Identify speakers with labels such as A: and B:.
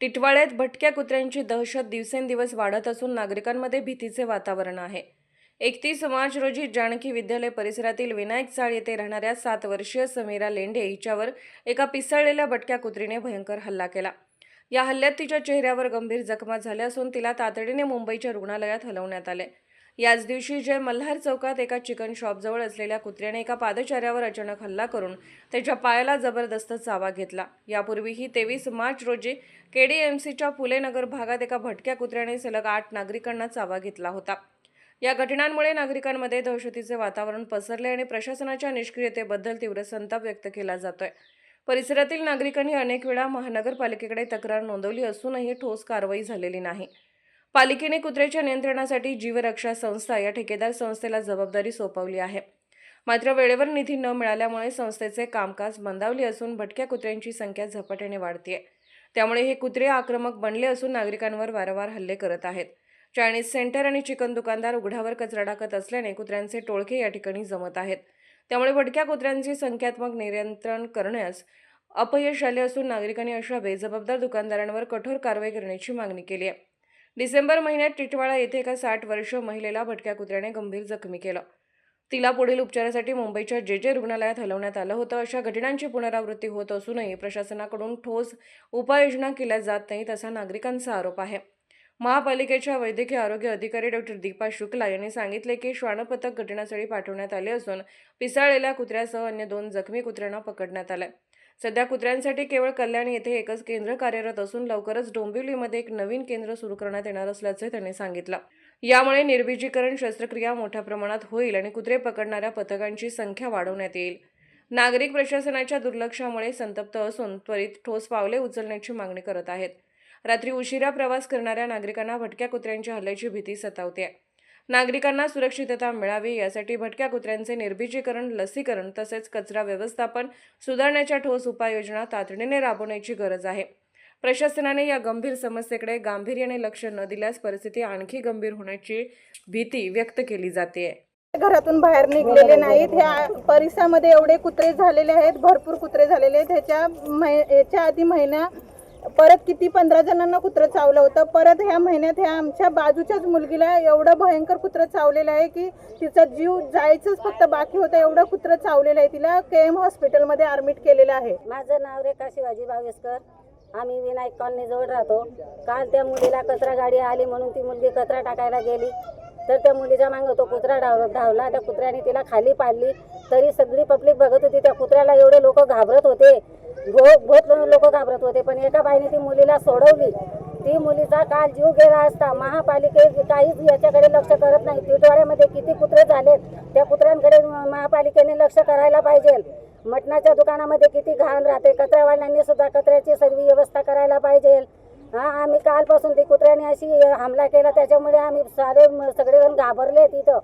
A: टिटवाळ्यात भटक्या कुत्र्यांची दहशत दिवसेंदिवस वाढत असून नागरिकांमध्ये भीतीचे वातावरण आहे. एकतीस मार्च रोजी जानकी विद्यालय परिसरातील विनायक चाळ येथे राहणाऱ्या सात वर्षीय समीरा लेंडे हिच्यावर एका पिसळलेल्या भटक्या कुत्रीने भयंकर हल्ला केला. या हल्ल्यात तिच्या चेहऱ्यावर गंभीर जखमा झाल्या असून तिला तातडीने मुंबईच्या रुग्णालयात हलवण्यात आले. याच दिवशी जय मल्हार चौकात एका चिकन शॉपजवळ असलेल्या कुत्र्याने एका पादचाऱ्यावर अचानक हल्ला करून त्याच्या पायाला जबरदस्त चावा घेतला. यापूर्वीही तेवीस मार्च रोजी केडीएमसीच्या फुले नगर भागात एका भटक्या कुत्र्याने सलग आठ नागरिकांना चावा घेतला होता. या घटनांमुळे नागरिकांमध्ये दहशतीचे वातावरण पसरले आणि प्रशासनाच्या निष्क्रियतेबद्दल तीव्र संताप व्यक्त केला जातोय. परिसरातील नागरिकांनी अनेक वेळा महानगरपालिकेकडे तक्रार नोंदवली असूनही ठोस कारवाई झालेली नाही. पालिकेने कुत्र्याच्या नियंत्रणासाठी जीवरक्षा संस्था या ठेकेदार संस्थेला जबाबदारी सोपवली आहे. मात्र वेळेवर निधी न मिळाल्यामुळे संस्थेचे कामकाज मंदावले असून भटक्या कुत्र्यांची संख्या झपाट्याने वाढतीये. त्यामुळे हे कुत्रे आक्रमक बनले असून नागरिकांवर वारंवार हल्ले करत आहेत. चायनीज सेंटर आणि चिकन दुकानदार उघड्यावर कचरा टाकत असल्याने कुत्र्यांचे टोळके या ठिकाणी जमत आहेत. त्यामुळे भटक्या कुत्र्यांचे संख्यात्मक नियंत्रण करण्यास अपयश आले असून नागरिकांनी अशा बेजबाबदार दुकानदारांवर कठोर कारवाई करण्याची मागणी केली आहे. डिसेंबर महिन्यात टिटवाळा येथे एका साठ वर्ष महिलेला भटक्या कुत्र्याने गंभीर जखमी केलं. तिला पुढील उपचारासाठी मुंबईच्या जे जे रुग्णालयात हलवण्यात आलं होतं. अशा घटनांची पुनरावृत्ती होत असूनही प्रशासनाकडून ठोस उपाययोजना केल्या जात नाहीत असा नागरिकांचा आरोप आहे. महापालिकेच्या वैद्यकीय आरोग्य अधिकारी डॉक्टर दीपा शुक्ला यांनी सांगितले की श्वानपथक घटनास्थळी पाठवण्यात आले असून पिसाळलेल्या कुत्र्यासह अन्य दोन जखमी कुत्र्यांना पकडण्यात आल्या. सध्या कुत्र्यांसाठी केवळ कल्याण येथे एकच केंद्र कार्यरत असून लवकरच डोंबिवलीमध्ये एक नवीन केंद्र सुरू करण्यात येणार असल्याचे त्यांनी सांगितलं. यामुळे निर्बीजीकरण शस्त्रक्रिया मोठ्या प्रमाणात होईल आणि कुत्रे पकडणाऱ्या पथकांची संख्या वाढवण्यात येईल. नागरिक प्रशासनाच्या दुर्लक्षामुळे संतप्त असून त्वरित ठोस पावले उचलण्याची मागणी करत आहेत. रात्री उशिरा प्रवास करणाऱ्या नागरिकांना भटक्या कुत्र्यांच्या हल्ल्याची भीती सतावते नागरिकांना सुरक्षितता मिळावी यासाठी भटक्या कुत्र्यांचे निर्बीजीकरण लसीकरण तसेच कचरा व्यवस्थापन सुधारण्याच्या ठोस उपाययोजना तातडीने राबवण्याची गरज आहे. प्रशासनाने या गंभीर समस्येकडे गांभीर्याने लक्ष न दिल्यास परिस्थिती आणखी गंभीर होण्याची भीती व्यक्त केली जाते.
B: घरातून बाहेर निघलेले नाहीत. ह्या परिसरामध्ये एवढे कुत्रे झालेले आहेत भरपूर कुत्रे झालेले आहेत. ह्याच्या याच्या आधी महिन्या परत किती पंधरा जणांना कुत्रं चावलं होतं परत ह्या महिन्यात ह्या आमच्या बाजूच्याच मुलगीला एवढं भयंकर कुत्रं चावलेलं आहे की तिचा जीव जायचंच फक्त बाकी होतं एवढं कुत्रं चावलेलं आहे तिला के एम हॉस्पिटलमध्ये ॲडमिट केलेलं आहे.
C: माझं नाव रेखा शिवाजी भावेसकर आम्ही विनायक कॉलनीजवळ राहतो. काल त्या मुलीला कचरा गाडी आली म्हणून ती मुलगी कचरा टाकायला गेली. तर त्या मुलीच्या मागं तो कुत्रा डाव धावला त्या कुत्र्याने तिला खाली पाडली. तरी सगळी पब्लिक बघत होती. त्या कुत्र्याला एवढे लोक घाबरत होते. बहुत लोक घाबरत होते पण एका बाईने ती मुलीला सोडवली. ती मुलीचा काल जीव गेला असता महापालिके काहीच याच्याकडे लक्ष करत नाही. तिटवाड्यामध्ये किती कुत्रे झालेत त्या कुत्र्यांकडे महापालिकेने लक्ष करायला पाहिजे. मटणाच्या दुकानामध्ये किती घाण राहते कचरावाल्यांनी सुद्धा कचऱ्याची सर्व व्यवस्था करायला पाहिजे. हा आम्ही कालपासून ती कुत्र्याने अशी हमला केला त्याच्यामुळे आम्ही सारे सगळेजण घाबरले तिथं